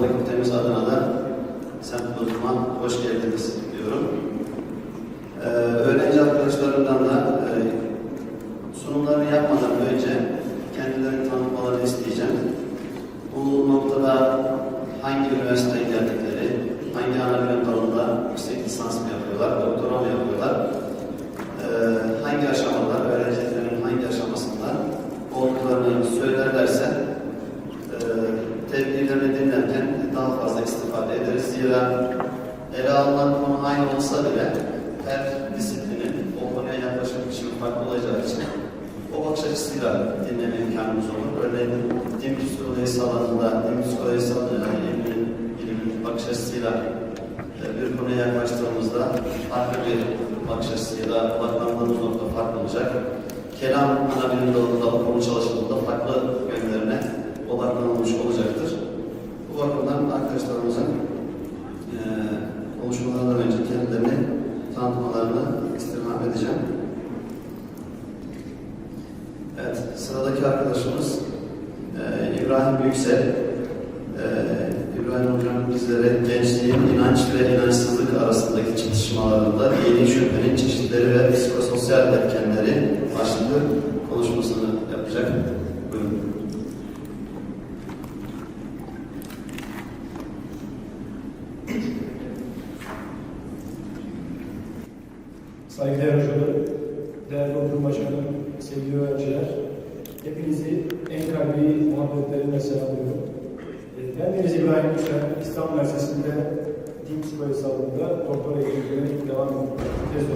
fakültemiz adına semt bulutuma hoş geldiniz diyorum. Ee, öğrenci arkadaşlarımdan da e, sunumlarını yapmadan önce kendilerini tanıtmalarını isteyeceğim. Zira ele alınan konu aynı olsa bile her disiplinin o konuya yaklaşım biçimi farklı olacağı için o bakış açısıyla dinleme imkanımız olur. Örneğin din psikolojisi alanında, din psikolojisi alanında ilmin, ilmin bakış açısıyla e, bir konuya yaklaştığımızda farklı bir bakış açısıyla odaklandığımız nokta farklı olacak. Kelam ana bilim dalında o konu çalışımında farklı yönlerine odaklanılmış olacaktır. Bu bakımdan arkadaşlarımızın e, konuşmalarından önce kendilerini tanıtmalarını istirham edeceğim. Evet, sıradaki arkadaşımız e, İbrahim Yüksel. E, İbrahim Hocam bizlere gençliğin inanç ve inançsızlık arasındaki çatışmalarında dini şüphenin çeşitleri ve psikososyal etkenleri başlıklı konuşmasını yapacak. Buyurun. Alanında doktora eğitimine devam ediyorum. Tez.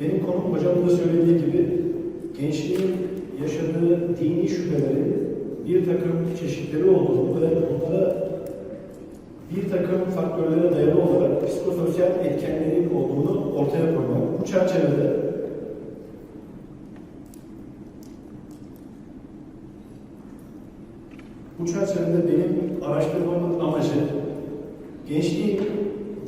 Benim konum hocamın da söylediği gibi gençliğin yaşadığı dini şüphelerin bir takım çeşitleri olduğunu ve bunlara bir takım faktörlere dayalı olarak psikososyal etkenlerin olduğunu ortaya koymak. Bu çerçevede bu çerçevede benim araştırmamın amacı gençliğin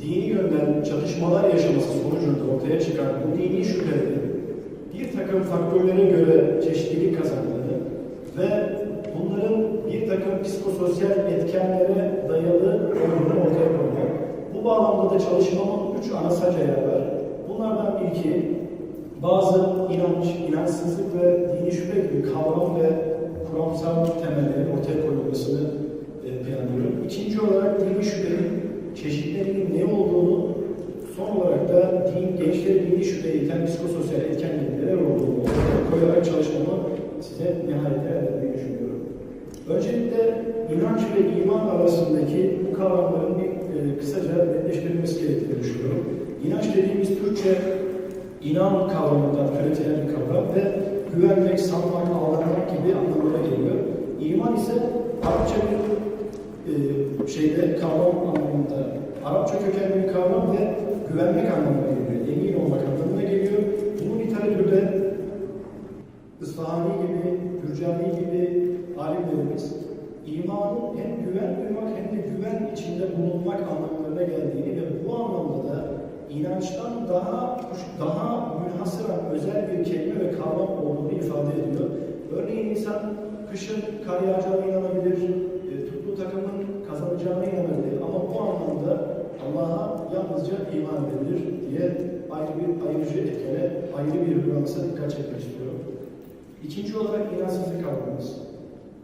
dini yönden çatışmalar yaşaması sonucunda ortaya çıkan bu dini şüphelerin bir takım faktörlere göre çeşitlilik kazandığını ve bunların bir takım psikososyal etkenlere dayalı olduğunu ortaya koymak. Bu bağlamda da çalışmamın üç ana sac ayağı var. Bunlardan ilki bazı inanç, inançsızlık ve dini şüphe gibi kavram ve kuramsal temellerin ortaya koyulmasını e, planlıyorum. İkinci olarak dini şüphenin çeşitlerinin ne olduğunu, son olarak da din, gençleri dini şüpheye iten psikososyal etkenlerin neler olduğunu ortaya koyarak çalışmamı size nihayete elde düşünüyorum. Öncelikle inanç ve iman arasındaki bu kavramların bir e, kısaca netleştirilmesi gerektiğini düşünüyorum. İnanç dediğimiz Türkçe inan kavramından türetilen bir kavram ve güvenmek, sanmak, ağlamak gibi anlamlara geliyor. İman ise Arapça bir e, şeyde kavram anlamında, Arapça kökenli bir kavram ve güvenmek anlamına geliyor, emin olmak anlamına geliyor. Bunu literatürde Isfahani gibi, Gürcani gibi alimlerimiz imanın hem güven duymak hem de güven içinde bulunmak anlamlarına geldiğini ve bu anlamda da inançtan daha daha münhasıran özel bir kelime ve kavram olduğunu ifade ediyor. Örneğin insan kışın kar yağacağına inanabilir, e, tuttuğu takımın kazanacağına inanabilir ama bu anlamda Allah'a yalnızca iman edebilir diye ayrı bir ayrıcı etkene, ayrı bir nüansa dikkat çekmek istiyorum. İkinci olarak inançsızlık kavramımız.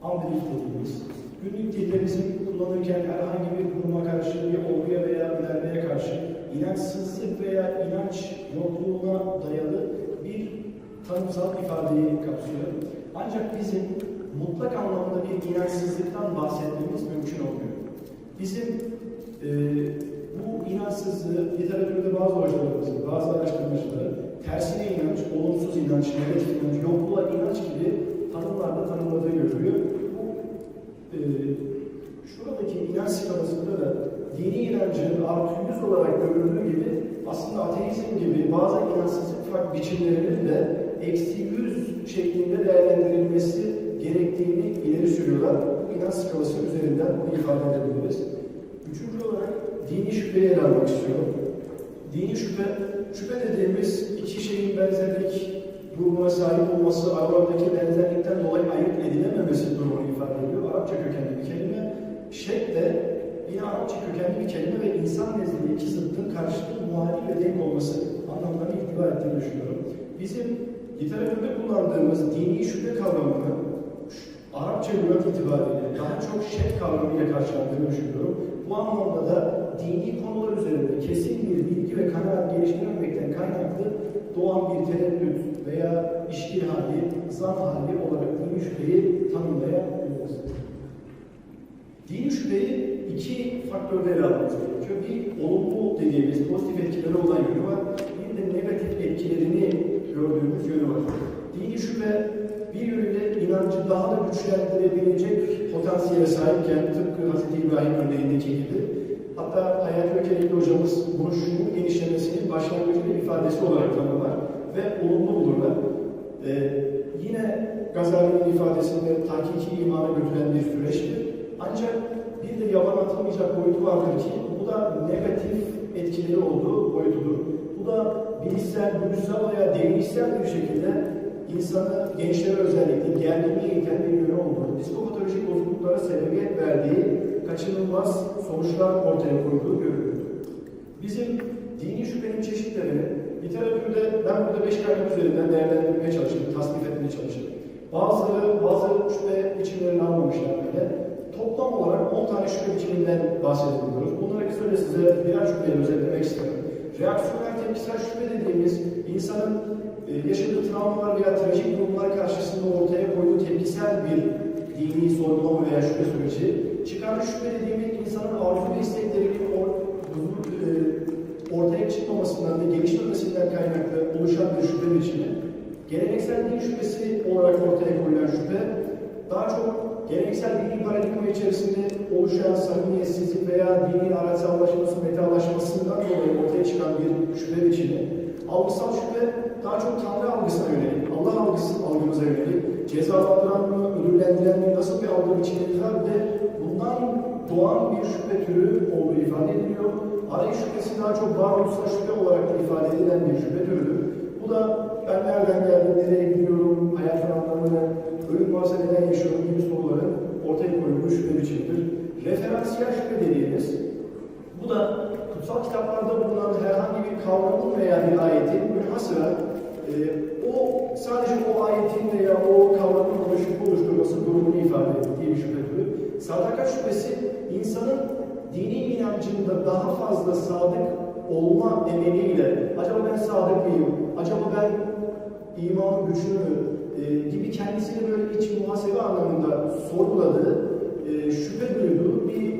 Unbelief dediğimiz. Günlük dillerimizin kullanırken herhangi bir duruma karşı, bir olguya veya önermeye karşı inançsızlık veya inanç yokluğuna dayalı bir tanımsal ifadeyi kapsıyor. Ancak bizim mutlak anlamda bir inançsızlıktan bahsetmemiz mümkün olmuyor. Bizim e, bu inançsızlığı literatürde bazı hocalarımızın, bazı araştırmacıların tersine inanç, olumsuz inanç, negatif inanç, yokluğa inanç gibi tanımlarla tanımladığı görülüyor. E, şuradaki inanç skalasında da dini inancın artı yüz olarak görüldüğü gibi aslında ateizm gibi bazı inançsızlık farklı biçimlerinin de eksi yüz şeklinde değerlendirilmesi gerektiğini ileri sürüyorlar. Bu inanç skalası üzerinden bunu ifade edebiliriz. Üçüncü olarak dini şüpheyi ele almak istiyorum. Dini şüphe, şüphe dediğimiz iki şeyin benzerlik durumuna sahip olması, aralarındaki benzerlikten dolayı ayırt edilememesi durumunu ifade ediyor. Arapça kökenli bir kelime. Şek de bir kelime ve insan nezdinde iki zıttın karşılıklı muhalif ve denk olması anlamlarını ihtiva ettiğini düşünüyorum. Bizim literatürde kullandığımız dini şüphe kavramını Arapça lügat itibariyle daha çok şek kavramıyla karşılandığını düşünüyorum. Bu anlamda da dini konular üzerinde kesin bir bilgi ve kanaat geliştirmemekten kaynaklı doğan bir tereddüt veya işkil hali, zan hali olarak dini şüpheyi tanımlayabiliriz. Dini şüpheyi iki faktörde ele almamız gerekiyor. Bir, olumlu dediğimiz pozitif etkileri olan yönü var. Bir de negatif etkilerini gördüğümüz yönü var. Dini şüphe bir yönüyle inancı daha da güçlendirebilecek potansiyele sahipken tıpkı Hz. İbrahim örneğindeki gibi hatta Hayat Ökelikli hocamız bunu şunun genişlemesinin başlangıcı bir ifadesi olarak tanımlar ve olumlu bulurlar. Ee, yine Gazali'nin ifadesinde tahkiki imana götüren bir süreçtir. Ancak bir de yalan atılmayacak boyutu vardır ki bu da negatif etkileri olduğu boyutudur. Bu da bilişsel, duygusal veya değişsel bir şekilde insanı, gençlere özellikle gerginliğe iten bir yönü olduğu, psikopatolojik bozukluklara sebebiyet verdiği kaçınılmaz sonuçlar ortaya koyduğu görülür. Bizim dini şüphenin çeşitlerini literatürde ben burada beş kaynak üzerinden değerlendirmeye çalıştım, tasnif etmeye çalıştım. Bazıları bazı şüphe biçimlerini almamışlar bile. Toplam olarak 10 tane şüphe biçiminden bahsedebiliyoruz. Bunları kısaca size birer şüpheyi özetlemek istiyorum. Reaksiyonel tepkisel şüphe dediğimiz insanın e, yaşadığı travmalar veya trajik durumlar karşısında ortaya koyduğu tepkisel bir dini sorgulama veya şüphe süreci. Çıkarlı şüphe dediğimiz insanın arzu ve isteklerinin or, e, ortaya çıkmamasından ve gelişmemesinden kaynaklı oluşan bir şüphe biçimi. Geleneksel din şüphesi olarak ortaya koyulan şüphe daha çok geleneksel dini paradigma içerisinde oluşan samimiyetsizlik veya dini araçsallaşması, metalaşmasından dolayı ortaya çıkan bir şüphe biçimi. Algısal şüphe daha çok Tanrı algısına yönelik, Allah algısı algımıza yönelik, cezalandıran mı, ödüllendiren mi, nasıl bir algı biçimimiz var ve bundan doğan bir şüphe türü olduğu ifade ediliyor. Arayış şüphesi daha çok varoluşsal şüphe olarak ifade edilen bir şüphe türüdür. Bu da ben nereden geldim, nereye gidiyorum, hayatın anlamını, ölüm varsa neden yaşıyorum gibi soruların ortaya koyulduğu şüphe biçimidir. Referansiyel şüphe dediğimiz, bu da kutsal kitaplarda bulunan herhangi bir kavramın veya bir ayetin münhasıra e, o sadece o ayetin veya o kavramın oluşup oluşturması durumunu ifade ettiği bir şüphe türü. Sadakat şüphesi insanın dini inancında daha fazla sadık olma emeliyle acaba ben sadık mıyım? Acaba ben imanın güçlü mü? E, gibi kendisini böyle iç muhasebe anlamında sorguladığı, e, şüphe duyduğu bir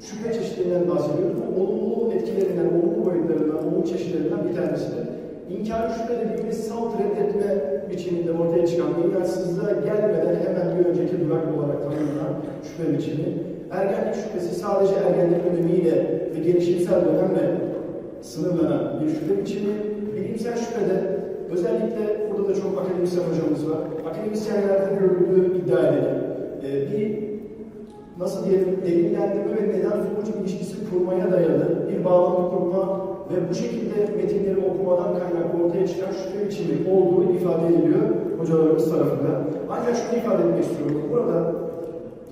şüphe çeşitlerinden bahsediyoruz. Olumlu etkilerinden, olumlu boyutlarından, olumlu çeşitlerinden bir tanesidir. İnkar şüphe dediğimiz salt reddetme biçiminde ortaya çıkan inançsızlığa gelmeden hemen bir önceki durak olarak tanımlanan şüphe biçimi. Ergenlik şüphesi sadece ergenlik dönemiyle ve gelişimsel dönemle sınırlanan bir şüphe biçimi. Bilimsel şüphede özellikle burada da çok akademisyen hocamız var. Akademisyenlerde görüldüğü iddia edilen e, bir nasıl diyelim delillendirme ve neden sonuç ilişkisi kurmaya dayalı bir bağlantı kurma ve bu şekilde metinleri okumadan kaynaklı ortaya çıkan şüphe biçimi olduğu ifade ediliyor hocalarımız tarafından. Ancak şunu ifade etmek istiyorum. Burada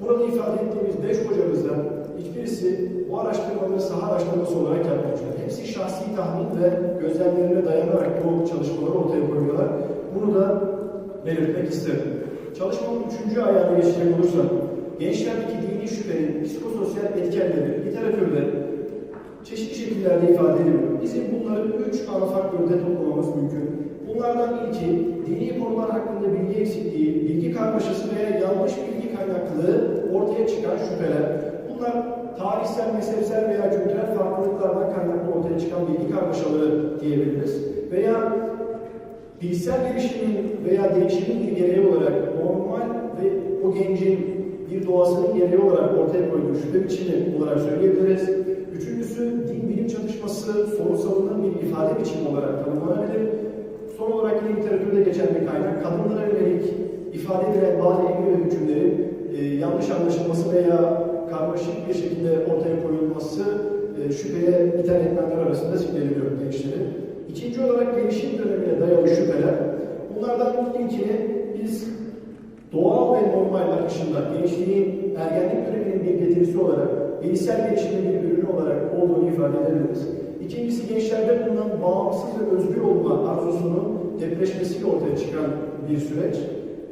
burada ifade ettiğimiz beş hocamızdan hiçbirisi bu araştırmaları saha araştırması olarak yapmamışlar. Hepsi şahsi tahmin ve gözlemlerine dayanarak bu çalışmaları ortaya koyuyorlar. Bunu da belirtmek isterim. Çalışmanın üçüncü ayağına geçecek olursam, gençlerdeki dini şüphenin psikososyal etkenleri literatürde çeşitli şekillerde ifade ediliyor. Bizim bunları üç ana faktörde toplamamız mümkün. Bunlardan ilki dini konular hakkında bilgi eksikliği, bilgi karmaşası veya yanlış bilgi kaynaklı ortaya çıkan şüpheler. Bunlar tarihsel, mezhepsel veya kültürel farklılıklardan kaynaklı ortaya çıkan bilgi karmaşaları diyebiliriz. Veya bilişsel gelişimin veya değişimin bir gereği olarak normal ve o gencin bir doğasının gereği olarak ortaya koyduğu şüphe biçimi olarak söyleyebiliriz. Üçüncüsü din bilim çatışması sorunsalının bir ifade biçimi olarak tanımlanabilir. Son olarak yine literatürde geçen bir kaynak kadınlara yönelik ifade edilen bazı emir ve hükümlerin e, yanlış anlaşılması veya karmaşık bir şekilde ortaya koyulması e, şüpheye iten etmenler arasında zikrediliyor gençlerin. İkinci olarak gelişim dönemine dayalı şüpheler. Bunlardan ilkini biz doğal ve normal akışında gençliğin ergenlik döneminin bir getirisi olarak bilişsel gelişimin bir ürünü olarak olduğunu ifade edebiliriz. İkincisi gençlerde bulunan bağımsız ve özgür olma arzusunun depreşmesiyle ortaya çıkan bir süreç.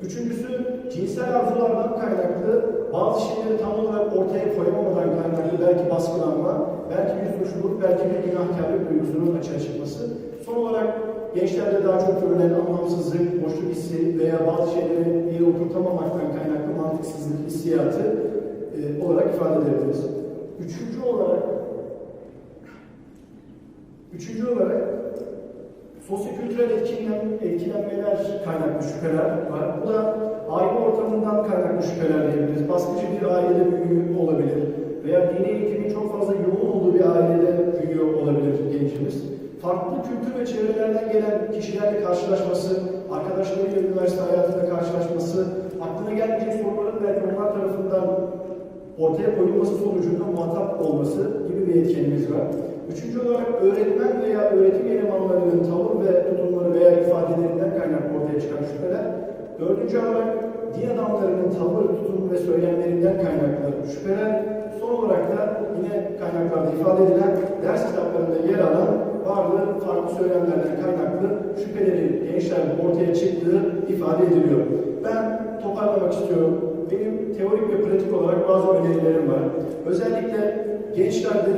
Üçüncüsü cinsel arzulardan kaynaklı bazı şeyleri tam olarak ortaya koyamamadan kaynaklı belki baskılanma, belki bir suçluluk, belki bir günahkarlık duygusunun açığa çıkması. Son olarak gençlerde daha çok görülen anlamsızlık, boşluk hissi veya bazı şeyleri yere oturtamamaktan kaynaklı mantıksızlık hissiyatı e, olarak ifade edebiliriz. Üçüncü olarak Üçüncü olarak sosyokültürel etkilen, etkilenmeler kaynaklı şüpheler var. Bu da aile ortamından kaynaklı şüpheler diyebiliriz. Baskıcı bir ailede büyüyor olabilir. Veya dini eğitimin çok fazla yoğun olduğu bir ailede büyüyor olabilir gencimiz. Farklı kültür ve çevrelerden gelen kişilerle karşılaşması, arkadaşlarıyla üniversite hayatında karşılaşması, aklına gelmeyecek soruların belki onlar tarafından ortaya koyulması sonucunda muhatap olması gibi bir etkenimiz var. Üçüncü olarak öğretmen veya öğretim elemanlarının tavır ve tutumları veya ifadelerinden kaynaklı ortaya çıkan şüpheler. Dördüncü olarak din adamlarının tavır, tutum ve söylemlerinden kaynaklı şüpheler. Son olarak da yine kaynaklarda ifade edilen ders kitaplarında yer alan bazı farklı söylemlerden kaynaklı şüphelerin gençlerde ortaya çıktığı ifade ediliyor. Ben toparlamak istiyorum. Benim teorik ve pratik olarak bazı önerilerim var. Özellikle gençlerde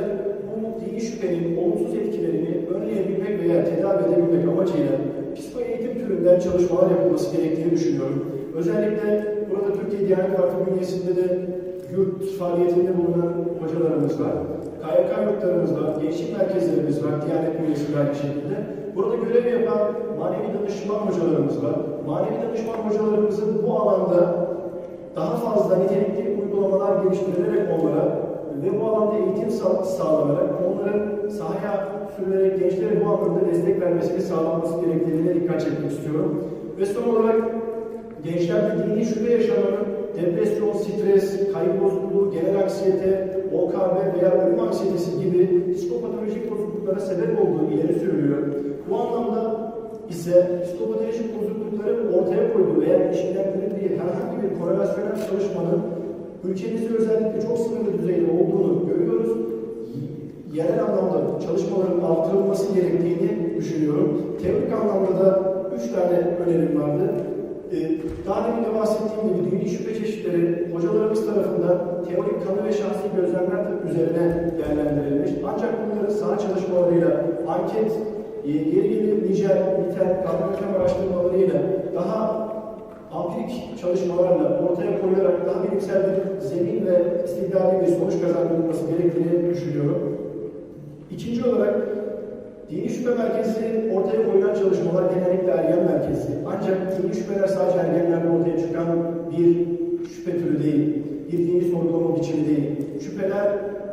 bu dini şüphenin olumsuz etkilerini önleyebilmek veya tedavi edebilmek amacıyla psiko eğitim türünden çalışmalar yapılması gerektiğini düşünüyorum. Özellikle burada Türkiye Diyanet Vakfı bünyesinde de yurt faaliyetinde bulunan hocalarımız var. KYK yurtlarımız var, gençlik merkezlerimiz var, Diyanet bünyesinde aynı şekilde. Burada görev yapan manevi danışman hocalarımız var. Manevi danışman hocalarımızın bu alanda fazla nitelikli uygulamalar geliştirilerek onlara ve bu alanda eğitim sağ- sağlanarak onların sahaya sürülerek gençlere bu anlamda destek vermesini sağlanması gerektiğine dikkat çekmek istiyorum. Ve son olarak gençlerde dini şüphe yaşamanın depresyon, stres, kaygı bozukluğu, genel anksiyete, OKB veya ölüm anksiyetesi gibi psikopatolojik bozukluklara sebep olduğu ileri sürülüyor. Bu anlamda ise psikopatolojik bozuklukların koyduğu veya ilişkilendirildiği herhangi bir korelasyonel çalışmanın ülkemizde özellikle çok sınırlı düzeyde olduğunu görüyoruz. Yerel anlamda çalışmaların artırılması gerektiğini düşünüyorum. Teorik anlamda da üç tane önerim vardı. Ee, Daha demin de bahsettiğim gibi dini şüphe çeşitleri hocalarımız tarafından teorik kanı ve şahsi gözlemler üzerine değerlendirilmiş. Ancak bunların saha çalışmalarıyla, anket, e, geri geri nicel, kavram araştırmalarıyla daha ampirik çalışmalarla ortaya koyarak daha bilimsel bir zemin ve istidlali bir sonuç kazandırılması gerektiğini düşünüyorum. İkinci olarak dini şüphe merkezi ortaya koyulan çalışmalar genellikle ergen merkezi. Ancak dini şüpheler sadece ergenlerde ortaya çıkan bir şüphe türü değil, bir dini sorgulama biçimi değil. Şüpheler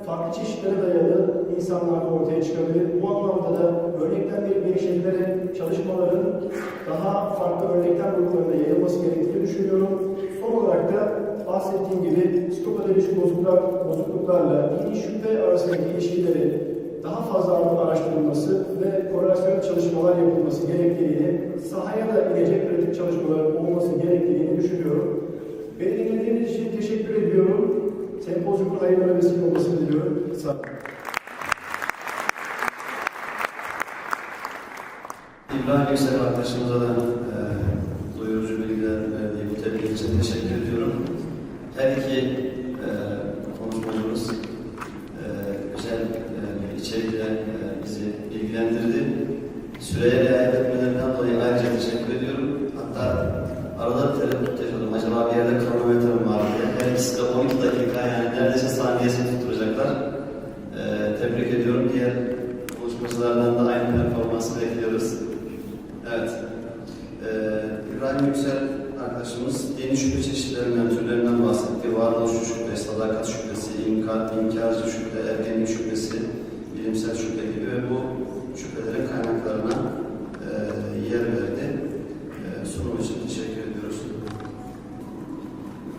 farklı çeşitlere dayalı insanlarda ortaya çıkabilir. Bu anlamda da örnekten bir geliştirilerek çalışmaların daha farklı örnekler gruplarında yayılması gerektiğini düşünüyorum. Son olarak da bahsettiğim gibi psikopatolojik bozukluklar, bozukluklarla dini şüphe arasındaki ilişkileri daha fazla araştırılması ve korelasyon çalışmalar yapılması gerektiğini, sahaya da inecek pratik çalışmaların olması gerektiğini düşünüyorum. Beni dinlediğiniz için teşekkür ediyorum. Sempozyumun hayırlara vesile olmasını diliyorum. Sağ olun. İbrahim Yüksel arkadaşımıza da e, doyurucu bilgiler verdiği bu tebliğ için teşekkür ediyorum. Her iki e, konuşmacımız e, güzel e, içerikle e, bizi bilgilendirdi. Süreye riayet etmelerinden dolayı ayrıca teşekkür ediyorum. Hatta arada tereddüt yaşadım. Acaba bir yerde kronometre mi var diye. Her ikisi de 12 dakika yani neredeyse saniyesini tutturacaklar. E, tebrik ediyorum. Diğer konuşmacılardan da aynı performansı bekliyoruz. Evet. Ee, İbrahim Yüksel arkadaşımız dini şüphe çeşitlerinden, türlerinden bahsetti. Varoluş şüphe, sadakat şüphesi, inkar, inkarcı şüphe,